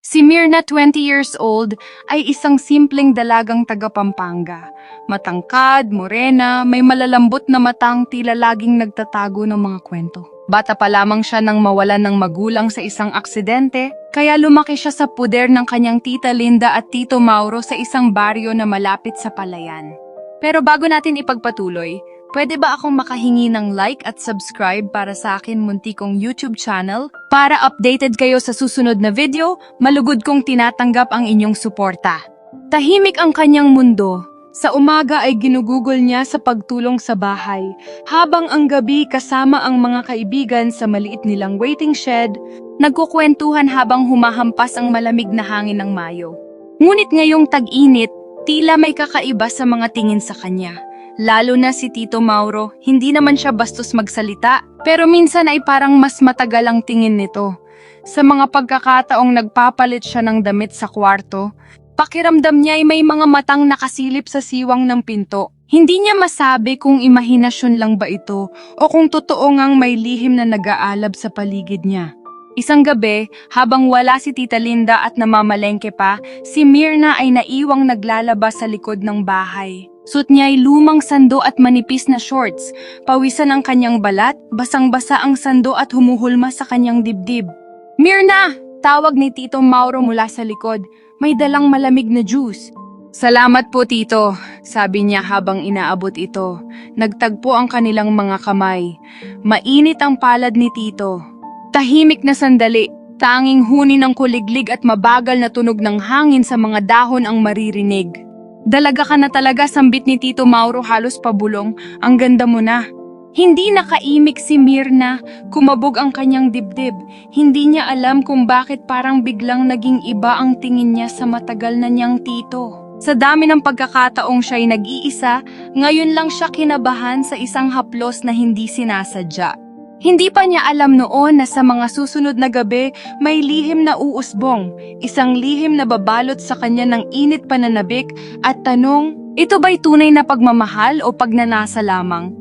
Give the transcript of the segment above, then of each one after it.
Si Mirna, 20 years old, ay isang simpleng dalagang taga Pampanga. Matangkad, morena, may malalambot na matang tila laging nagtatago ng mga kwento. Bata pa lamang siya nang mawalan ng magulang sa isang aksidente, kaya lumaki siya sa puder ng kanyang tita Linda at tito Mauro sa isang baryo na malapit sa palayan. Pero bago natin ipagpatuloy, pwede ba akong makahingi ng like at subscribe para sa akin munti kong YouTube channel? Para updated kayo sa susunod na video, malugod kong tinatanggap ang inyong suporta. Tahimik ang kanyang mundo. Sa umaga ay ginugugol niya sa pagtulong sa bahay, habang ang gabi kasama ang mga kaibigan sa maliit nilang waiting shed, nagkukwentuhan habang humahampas ang malamig na hangin ng Mayo. Ngunit ngayong tag-init, tila may kakaiba sa mga tingin sa kanya. Lalo na si Tito Mauro, hindi naman siya bastos magsalita, pero minsan ay parang mas matagal ang tingin nito. Sa mga pagkakataong nagpapalit siya ng damit sa kwarto, pakiramdam niya ay may mga matang nakasilip sa siwang ng pinto. Hindi niya masabi kung imahinasyon lang ba ito o kung totoo ngang may lihim na nag-aalab sa paligid niya. Isang gabi, habang wala si Tita Linda at namamalengke pa, si Mirna ay naiwang naglalaba sa likod ng bahay. Suot niya ay lumang sando at manipis na shorts. Pawisan ang kanyang balat, basang-basa ang sando at humuhulma sa kanyang dibdib. Mirna! Tawag ni Tito Mauro mula sa likod. May dalang malamig na juice. Salamat po, Tito, sabi niya habang inaabot ito. Nagtagpo ang kanilang mga kamay. Mainit ang palad ni Tito. Tahimik na sandali, tanging huni ng kuliglig at mabagal na tunog ng hangin sa mga dahon ang maririnig. Dalaga ka na talaga, sambit ni Tito Mauro halos pabulong. Ang ganda mo na. Hindi nakaimik si Mirna, kumabog ang kanyang dibdib. Hindi niya alam kung bakit parang biglang naging iba ang tingin niya sa matagal na niyang tito. Sa dami ng pagkakataong siya'y nag-iisa, ngayon lang siya kinabahan sa isang haplos na hindi sinasadya. Hindi pa niya alam noon na sa mga susunod na gabi may lihim na uusbong, isang lihim na babalot sa kanya ng init pananabik at tanong, ito ba'y tunay na pagmamahal o pagnanasa lamang?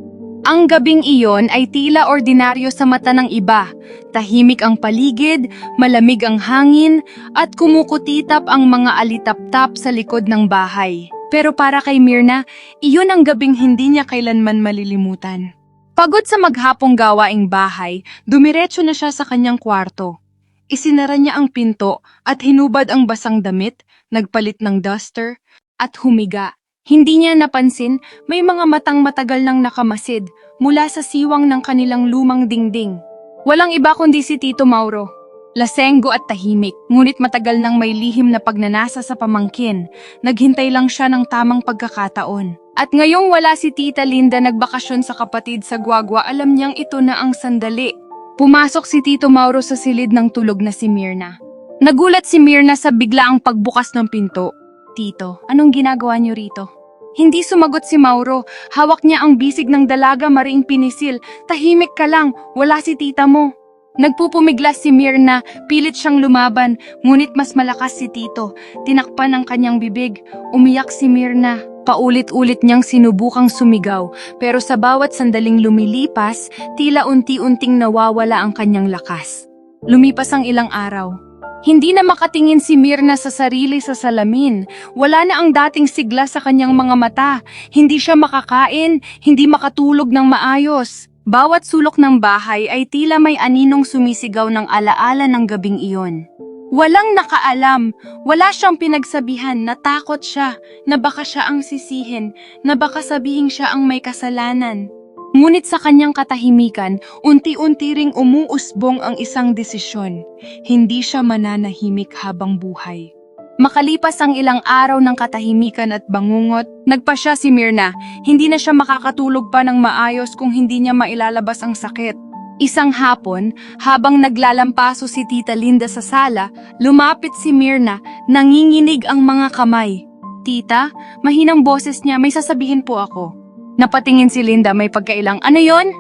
Ang gabing iyon ay tila ordinaryo sa mata ng iba. Tahimik ang paligid, malamig ang hangin, at kumukutitap ang mga alitap-tap sa likod ng bahay. Pero para kay Mirna, iyon ang gabing hindi niya kailanman malilimutan. Pagod sa maghapong gawaing bahay, dumiretso na siya sa kanyang kwarto. Isinara niya ang pinto at hinubad ang basang damit, nagpalit ng duster, at humiga. Hindi niya napansin may mga matang matagal nang nakamasid mula sa siwang ng kanilang lumang dingding. Walang iba kundi si Tito Mauro. Lasenggo at tahimik, ngunit matagal nang may lihim na pagnanasa sa pamangkin. Naghintay lang siya ng tamang pagkakataon. At ngayong wala si Tita Linda nagbakasyon sa kapatid sa Guagua, alam niyang ito na ang sandali. Pumasok si Tito Mauro sa silid ng tulog na si Mirna. Nagulat si Mirna sa biglaang pagbukas ng pinto. Tito, anong ginagawa niyo rito? Hindi sumagot si Mauro. Hawak niya ang bisig ng dalaga mariing pinisil. Tahimik ka lang, wala si tita mo. Nagpupumiglas si Mirna, pilit siyang lumaban, ngunit mas malakas si Tito. Tinakpan ang kanyang bibig, umiyak si Mirna. Paulit-ulit niyang sinubukang sumigaw, pero sa bawat sandaling lumilipas, tila unti-unting nawawala ang kanyang lakas. Lumipas ang ilang araw. Hindi na makatingin si Mirna sa sarili sa salamin. Wala na ang dating sigla sa kanyang mga mata. Hindi siya makakain, hindi makatulog ng maayos. Bawat sulok ng bahay ay tila may aninong sumisigaw ng alaala ng gabing iyon. Walang nakaalam, wala siyang pinagsabihan, natakot siya, na baka siya ang sisihin, na baka sabihin siya ang may kasalanan. Ngunit sa kanyang katahimikan, unti-unti ring umuusbong ang isang desisyon. Hindi siya mananahimik habang buhay. Makalipas ang ilang araw ng katahimikan at bangungot, nagpa siya si Mirna. Hindi na siya makakatulog pa ng maayos kung hindi niya mailalabas ang sakit. Isang hapon, habang naglalampaso si Tita Linda sa sala, lumapit si Mirna, nanginginig ang mga kamay. Tita, mahinang boses niya, may sasabihin po ako. Napatingin si Linda may pagkailang, ano yon?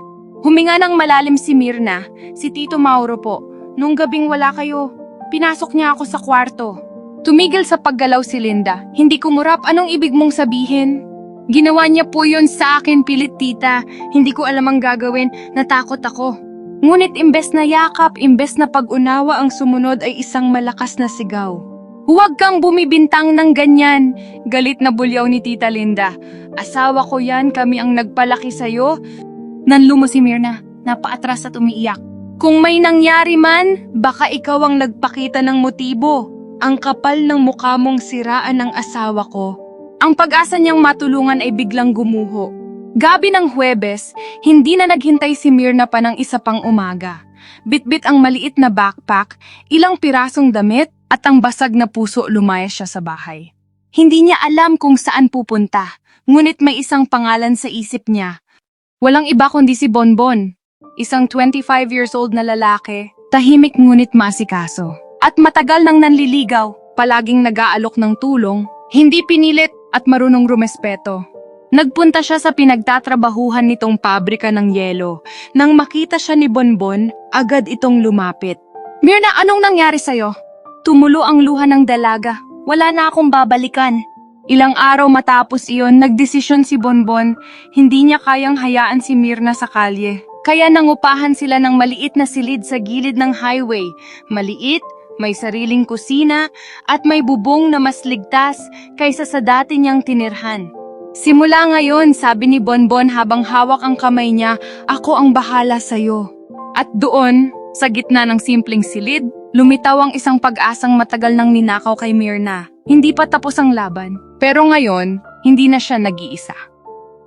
Huminga ng malalim si Mirna, si Tito Mauro po. Nung gabing wala kayo, pinasok niya ako sa kwarto. Tumigil sa paggalaw si Linda. Hindi kumurap, anong ibig mong sabihin? Ginawa niya po yon sa akin, pilit tita. Hindi ko alam ang gagawin, natakot ako. Ngunit imbes na yakap, imbes na pag-unawa ang sumunod ay isang malakas na sigaw. Huwag kang bumibintang ng ganyan, galit na bulyaw ni Tita Linda. Asawa ko yan, kami ang nagpalaki sa'yo. Nanlumo si Mirna, napaatras at umiiyak. Kung may nangyari man, baka ikaw ang nagpakita ng motibo. Ang kapal ng mukha mong siraan ng asawa ko. Ang pag-asa niyang matulungan ay biglang gumuho. Gabi ng Huwebes, hindi na naghintay si Mirna pa ng isa pang umaga. Bitbit ang maliit na backpack, ilang pirasong damit, at ang basag na puso lumayas siya sa bahay. Hindi niya alam kung saan pupunta, ngunit may isang pangalan sa isip niya. Walang iba kundi si Bonbon, isang 25 years old na lalaki, tahimik ngunit masikaso. At matagal nang nanliligaw, palaging nag-aalok ng tulong, hindi pinilit at marunong rumespeto. Nagpunta siya sa pinagtatrabahuhan nitong pabrika ng yelo. Nang makita siya ni Bonbon, agad itong lumapit. Mirna, anong nangyari sa'yo? Tumulo ang luha ng dalaga. Wala na akong babalikan. Ilang araw matapos iyon, nagdesisyon si Bonbon, hindi niya kayang hayaan si Mirna sa kalye. Kaya nangupahan sila ng maliit na silid sa gilid ng highway. Maliit, may sariling kusina, at may bubong na mas ligtas kaysa sa dati niyang tinirhan. Simula ngayon, sabi ni Bonbon habang hawak ang kamay niya, ako ang bahala sa'yo. At doon, sa gitna ng simpleng silid, lumitaw ang isang pag-asang matagal nang ninakaw kay Mirna. Hindi pa tapos ang laban. Pero ngayon, hindi na siya nag-iisa.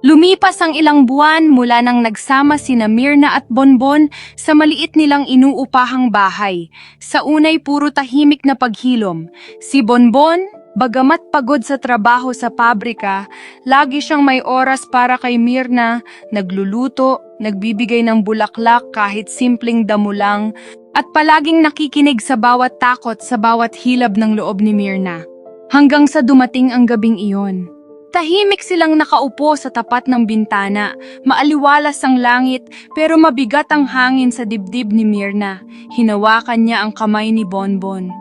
Lumipas ang ilang buwan mula nang nagsama sina Mirna at Bonbon sa maliit nilang inuupahang bahay. Sa unay puro tahimik na paghilom. Si Bonbon, bagamat pagod sa trabaho sa pabrika, lagi siyang may oras para kay Mirna, nagluluto, nagbibigay ng bulaklak kahit simpleng damo lang, at palaging nakikinig sa bawat takot sa bawat hilab ng loob ni Mirna. Hanggang sa dumating ang gabing iyon. Tahimik silang nakaupo sa tapat ng bintana, maaliwalas ang langit pero mabigat ang hangin sa dibdib ni Mirna. Hinawakan niya ang kamay ni Bonbon.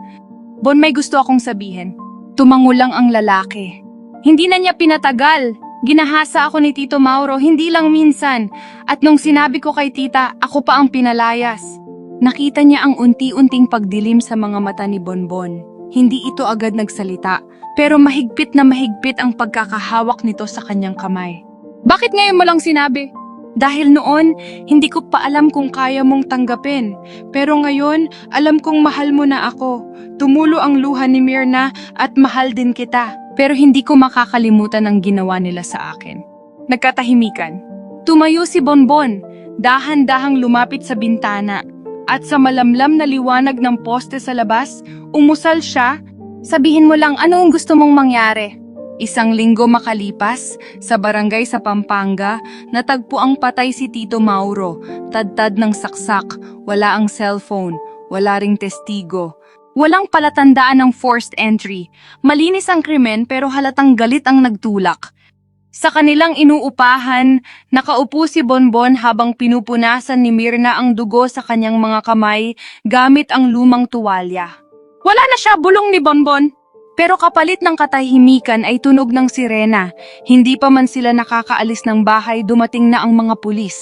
Bon, may gusto akong sabihin. Tumangulang ang lalaki. Hindi na niya pinatagal. Ginahasa ako ni Tito Mauro, hindi lang minsan. At nung sinabi ko kay tita, ako pa ang pinalayas. Nakita niya ang unti-unting pagdilim sa mga mata ni Bonbon. Hindi ito agad nagsalita, pero mahigpit na mahigpit ang pagkakahawak nito sa kanyang kamay. Bakit ngayon mo lang sinabi? Dahil noon, hindi ko pa alam kung kaya mong tanggapin. Pero ngayon, alam kong mahal mo na ako. Tumulo ang luha ni Mirna at mahal din kita. Pero hindi ko makakalimutan ang ginawa nila sa akin. Nagkatahimikan. Tumayo si Bonbon, dahan-dahang lumapit sa bintana. At sa malamlam na liwanag ng poste sa labas, umusal siya. Sabihin mo lang ano ang gusto mong mangyari. Isang linggo makalipas, sa barangay sa Pampanga, natagpo ang patay si Tito Mauro, tadtad ng saksak, wala ang cellphone, wala ring testigo. Walang palatandaan ng forced entry. Malinis ang krimen pero halatang galit ang nagtulak. Sa kanilang inuupahan, nakaupo si Bonbon habang pinupunasan ni Mirna ang dugo sa kanyang mga kamay gamit ang lumang tuwalya. Wala na siya, bulong ni Bonbon. Pero kapalit ng katahimikan ay tunog ng sirena. Hindi pa man sila nakakaalis ng bahay, dumating na ang mga pulis.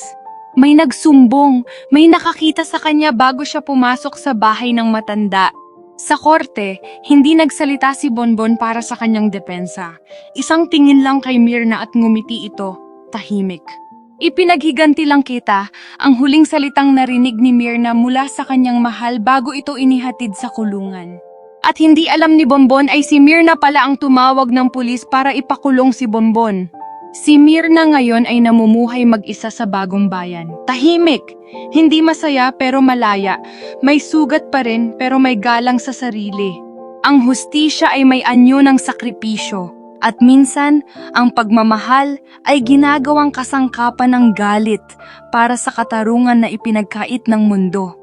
May nagsumbong, may nakakita sa kanya bago siya pumasok sa bahay ng matanda. Sa korte, hindi nagsalita si Bonbon para sa kanyang depensa. Isang tingin lang kay Mirna at ngumiti ito, tahimik. Ipinaghiganti lang kita ang huling salitang narinig ni Mirna mula sa kanyang mahal bago ito inihatid sa kulungan. At hindi alam ni Bonbon ay si Mirna pala ang tumawag ng pulis para ipakulong si Bonbon. Si Mirna ngayon ay namumuhay mag-isa sa bagong bayan. Tahimik, hindi masaya pero malaya. May sugat pa rin pero may galang sa sarili. Ang hustisya ay may anyo ng sakripisyo. At minsan, ang pagmamahal ay ginagawang kasangkapan ng galit para sa katarungan na ipinagkait ng mundo.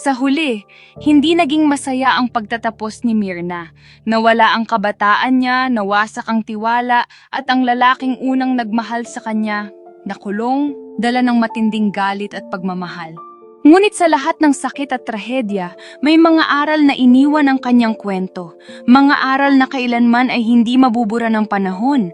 Sa huli, hindi naging masaya ang pagtatapos ni Mirna. Nawala ang kabataan niya, nawasak ang tiwala, at ang lalaking unang nagmahal sa kanya, nakulong, dala ng matinding galit at pagmamahal. Ngunit sa lahat ng sakit at trahedya, may mga aral na iniwan ang kanyang kwento. Mga aral na kailanman ay hindi mabubura ng panahon.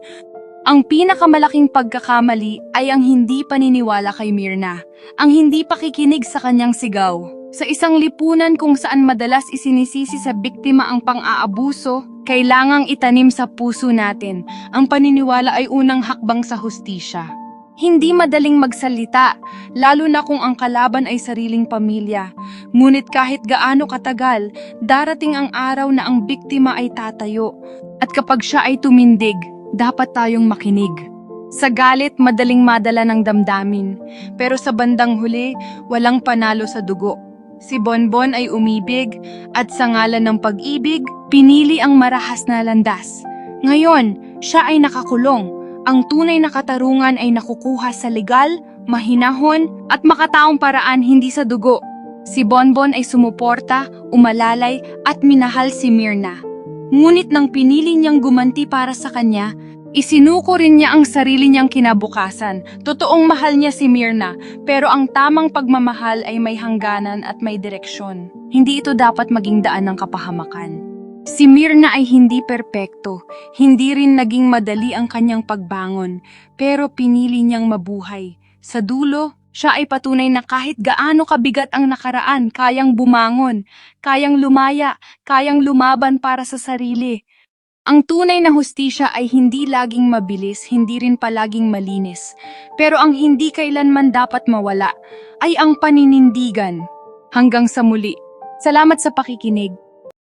Ang pinakamalaking pagkakamali ay ang hindi paniniwala kay Mirna, ang hindi pakikinig sa kanyang sigaw. Sa isang lipunan kung saan madalas isinisisi sa biktima ang pang-aabuso, kailangang itanim sa puso natin. Ang paniniwala ay unang hakbang sa hustisya. Hindi madaling magsalita, lalo na kung ang kalaban ay sariling pamilya. Ngunit kahit gaano katagal, darating ang araw na ang biktima ay tatayo. At kapag siya ay tumindig, dapat tayong makinig. Sa galit, madaling madala ng damdamin. Pero sa bandang huli, walang panalo sa dugo. Si Bonbon ay umibig at sa ngalan ng pag-ibig, pinili ang marahas na landas. Ngayon, siya ay nakakulong. Ang tunay na katarungan ay nakukuha sa legal, mahinahon at makataong paraan hindi sa dugo. Si Bonbon ay sumuporta, umalalay at minahal si Mirna. Ngunit nang pinili niyang gumanti para sa kanya, isinuko rin niya ang sarili niyang kinabukasan. Totoong mahal niya si Mirna, pero ang tamang pagmamahal ay may hangganan at may direksyon. Hindi ito dapat maging daan ng kapahamakan. Si Mirna ay hindi perpekto, hindi rin naging madali ang kanyang pagbangon, pero pinili niyang mabuhay. Sa dulo, siya ay patunay na kahit gaano kabigat ang nakaraan, kayang bumangon, kayang lumaya, kayang lumaban para sa sarili. Ang tunay na hustisya ay hindi laging mabilis, hindi rin palaging malinis. Pero ang hindi kailanman dapat mawala ay ang paninindigan. Hanggang sa muli. Salamat sa pakikinig.